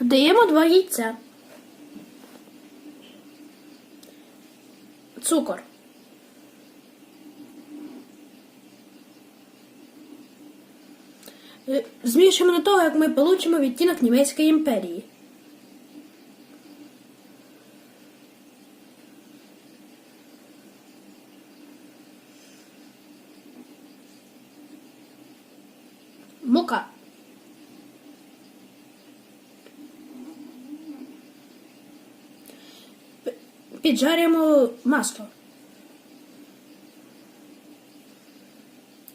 Даємо два яйця. Цукор. Е, Змішуємо до того, як ми получимо відтінок Німецької імперії. Мука. Піджарюємо масло.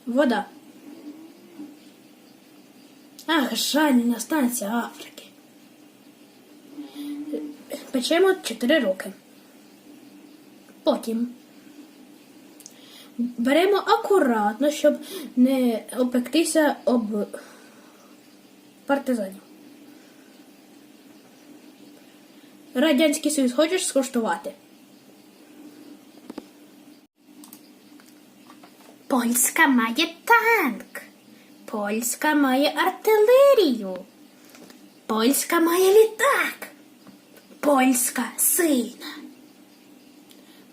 Вода. Ах, жальна станція Африки. Печемо 4 роки. Потім беремо акуратно, щоб не опектися об партизанів. Радянський Союз хочеш скуштувати? Польська має танк. Польська має артилерію. Польська має літак. Польська сильна.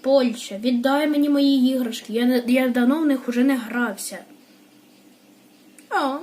Польща, віддай мені мої іграшки. Я, я давно в них уже не грався. О,